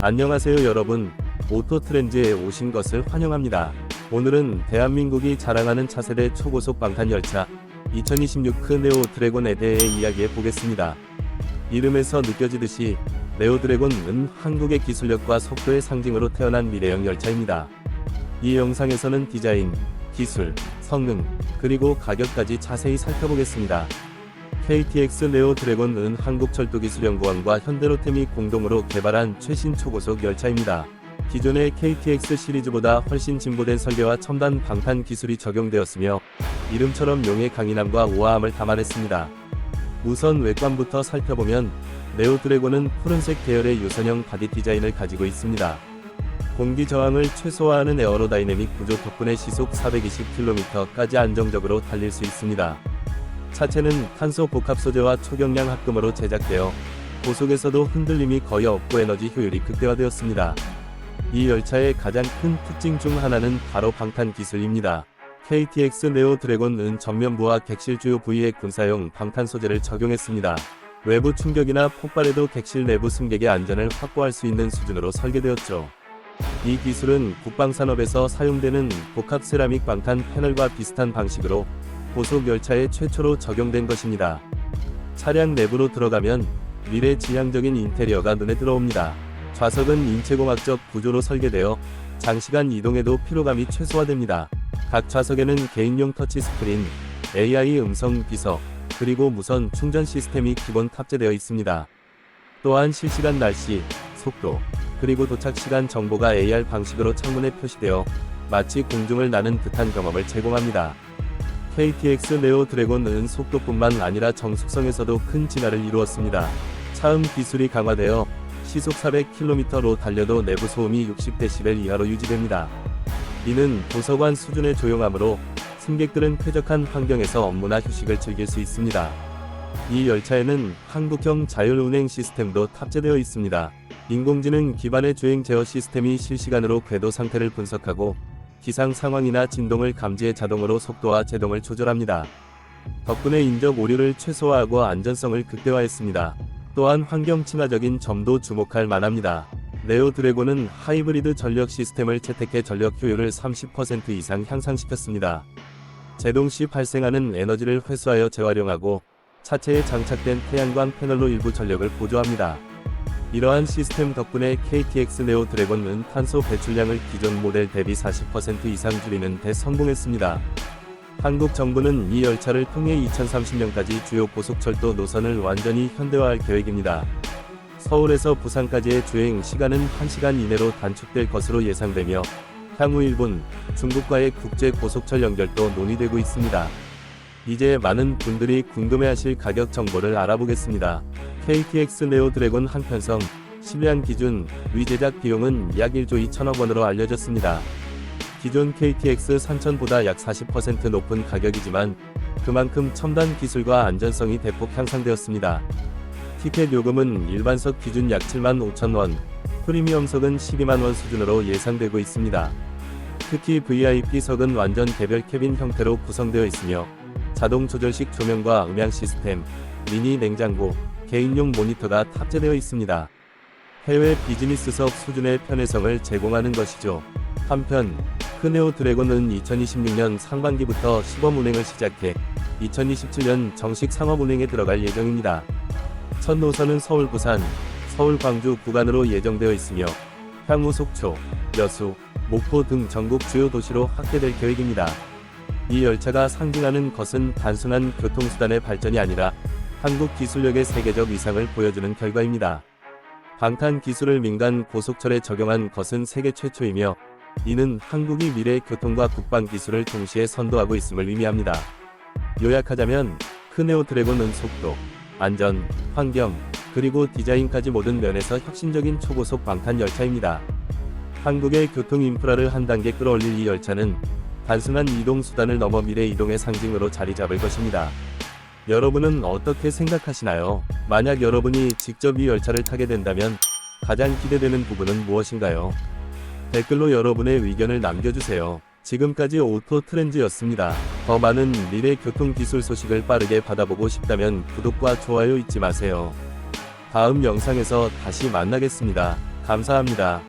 안녕하세요 여러분. 오토트렌즈에 오신 것을 환영합니다. 오늘은 대한민국이 자랑하는 차세대 초고속 방탄열차 2026 크 네오 드래곤에 대해 이야기해 보겠습니다. 이름에서 느껴지듯이 네오 드래곤은 한국의 기술력과 속도의 상징으로 태어난 미래형 열차입니다. 이 영상에서는 디자인, 기술, 성능, 그리고 가격까지 자세히 살펴보겠습니다. KTX 네오 드래곤은 한국철도기술연구원과 현대로템이 공동으로 개발한 최신 초고속 열차입니다. 기존의 KTX 시리즈보다 훨씬 진보된 설계와 첨단 방탄 기술이 적용되었으며 이름처럼 용의 강인함과 우아함을 담아냈습니다. 우선 외관부터 살펴보면 네오 드래곤은 푸른색 계열의 유선형 바디 디자인을 가지고 있습니다. 공기 저항을 최소화하는 에어로다이내믹 구조 덕분에 시속 420km까지 안정적으로 달릴 수 있습니다. 차체는 탄소 복합 소재와 초경량 합금으로 제작되어 고속에서도 흔들림이 거의 없고 에너지 효율이 극대화되었습니다. 이 열차의 가장 큰 특징 중 하나는 바로 방탄 기술입니다. KTX 네오 드래곤은 전면부와 객실 주요 부위에 군사용 방탄 소재를 적용했습니다. 외부 충격이나 폭발에도 객실 내부 승객의 안전을 확보할 수 있는 수준으로 설계되었죠. 이 기술은 국방산업에서 사용되는 복합 세라믹 방탄 패널과 비슷한 방식으로 고속 열차에 최초로 적용된 것입니다. 차량 내부로 들어가면 미래 지향적인 인테리어가 눈에 들어옵니다. 좌석은 인체공학적 구조로 설계되어 장시간 이동에도 피로감이 최소화됩니다. 각 좌석에는 개인용 터치 스크린, AI 음성 비서, 그리고 무선 충전 시스템이 기본 탑재되어 있습니다. 또한 실시간 날씨, 속도, 그리고 도착 시간 정보가 AR 방식으로 창문에 표시되어 마치 공중을 나는 듯한 경험을 제공합니다. KTX 네오 드래곤은 속도뿐만 아니라 정숙성에서도 큰 진화를 이루었습니다. 차음 기술이 강화되어 시속 400km로 달려도 내부 소음이 60dB 이하로 유지됩니다. 이는 도서관 수준의 조용함으로 승객들은 쾌적한 환경에서 업무나 휴식을 즐길 수 있습니다. 이 열차에는 한국형 자율운행 시스템도 탑재되어 있습니다. 인공지능 기반의 주행 제어 시스템이 실시간으로 궤도 상태를 분석하고 기상 상황이나 진동을 감지해 자동으로 속도와 제동을 조절합니다. 덕분에 인적 오류를 최소화하고 안전성을 극대화했습니다. 또한 환경 친화적인 점도 주목할 만합니다. 네오 드래곤은 하이브리드 전력 시스템을 채택해 전력 효율을 30% 이상 향상시켰습니다. 제동 시 발생하는 에너지를 회수하여 재활용하고 차체에 장착된 태양광 패널로 일부 전력을 보조합니다. 이러한 시스템 덕분에 KTX 네오 드래곤은 탄소 배출량을 기존 모델 대비 40% 이상 줄이는 데 성공했습니다. 한국 정부는 이 열차를 통해 2030년까지 주요 고속철도 노선을 완전히 현대화할 계획입니다. 서울에서 부산까지의 주행 시간은 1시간 이내로 단축될 것으로 예상되며 향후 일본, 중국과의 국제 고속철 연결도 논의되고 있습니다. 이제 많은 분들이 궁금해하실 가격 정보를 알아보겠습니다. KTX 네오 드래곤 한 편성 실량 기준 위 제작 비용은 약 1조 2천억 원으로 알려졌습니다. 기존 KTX 3000보다 약 40% 높은 가격이지만 그만큼 첨단 기술과 안전성이 대폭 향상되었습니다. 티켓 요금은 일반석 기준 약 7만 5천 원, 프리미엄석은 12만 원 수준으로 예상되고 있습니다. 특히 VIP석은 완전 개별 캐빈 형태로 구성되어 있으며 자동 조절식 조명과 음향 시스템, 미니 냉장고, 개인용 모니터가 탑재되어 있습니다. 해외 비즈니스석 수준의 편의성을 제공하는 것이죠. 한편 크네오 드래곤은 2026년 상반기부터 시범 운행을 시작해 2027년 정식 상업 운행에 들어갈 예정입니다. 첫 노선은 서울 부산, 서울 광주 구간으로 예정되어 있으며 향후 속초, 여수, 목포 등 전국 주요 도시로 확대될 계획입니다. 이 열차가 상징하는 것은 단순한 교통수단의 발전이 아니라 한국 기술력의 세계적 위상을 보여주는 결과입니다. 방탄 기술을 민간 고속철에 적용한 것은 세계 최초이며 이는 한국이 미래 교통과 국방 기술을 동시에 선도하고 있음을 의미합니다. 요약하자면 크네오 드래곤은 속도, 안전, 환경, 그리고 디자인까지 모든 면에서 혁신적인 초고속 방탄 열차입니다. 한국의 교통 인프라를 한 단계 끌어올릴 이 열차는 단순한 이동 수단을 넘어 미래 이동의 상징으로 자리 잡을 것입니다. 여러분은 어떻게 생각하시나요? 만약 여러분이 직접 이 열차를 타게 된다면 가장 기대되는 부분은 무엇인가요? 댓글로 여러분의 의견을 남겨주세요. 지금까지 오토 트렌즈였습니다. 더 많은 미래 교통 기술 소식을 빠르게 받아보고 싶다면 구독과 좋아요 잊지 마세요. 다음 영상에서 다시 만나겠습니다. 감사합니다.